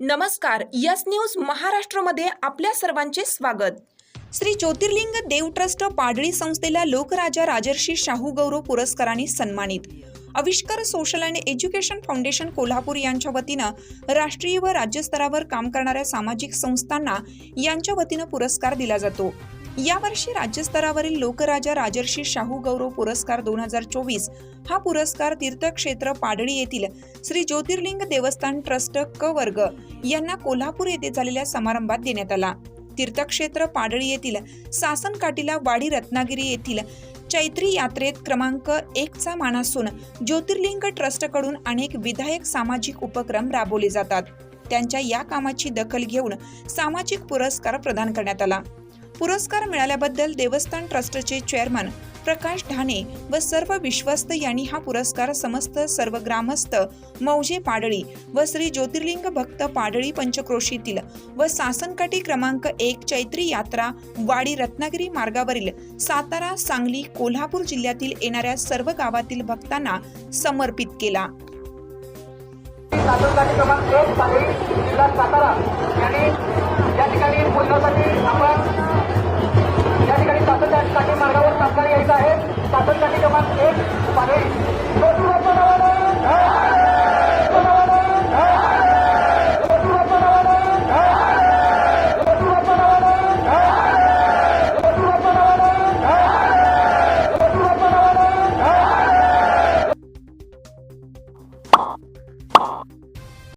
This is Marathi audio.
नमस्कार यस न्यूज महाराष्ट्रमध्ये आपल्या सर्वांचे स्वागत. श्री ज्योतिर्लिंग देव ट्रस्ट पाडळी संस्थेला लोकराजा राजर्षी शाहू गौरव पुरस्काराने सन्मानित. Avishkar social and education foundation Kolhapur यांच्या वतीनं राष्ट्रीय व राज्यस्तरावर काम करणाऱ्या सामाजिक संस्थांना यांच्या वतीनं पुरस्कार दिला जातो. यावर्षी राज्यस्तरावरील लोकराजा राजर्षी शाहू गौरव पुरस्कार दोन हजार चोवीस हा पुरस्कार तीर्थक्षेत्र पाडळी येथील श्री ज्योतिर्लिंग देवस्थान ट्रस्ट क वर्ग यांना कोल्हापूर येथे झालेल्या समारंभात देण्यात आला. तीर्थक्षेत्र पाडळी येथील सासनकाटीला वाडी रत्नागिरी येथील चैत्री यात्रेत क्रमांक एकचा मान असून ज्योतिर्लिंग ट्रस्टकडून अनेक विधायक सामाजिक उपक्रम राबवले जातात. त्यांच्या या कामाची दखल घेऊन सामाजिक पुरस्कार प्रदान करण्यात आला. पुरस्कार मिळाल्याबद्दल देवस्थान ट्रस्टचे चेअरमन प्रकाश ढाणे व सर्व विश्वस्त यांनी हा पुरस्कार समस्त सर्व ग्रामस्थ मौजे पाडळी व श्री ज्योतिर्लिंग भक्त पाडळी पंचक्रोशीतील व सासनकाठी क्रमांक एक चैत्री यात्रा वाडी रत्नागिरी मार्गावरील सातारा सांगली कोल्हापूर जिल्ह्यातील येणाऱ्या सर्व गावातील भक्तांना समर्पित केला. Satara. Depois aqui tem que ele.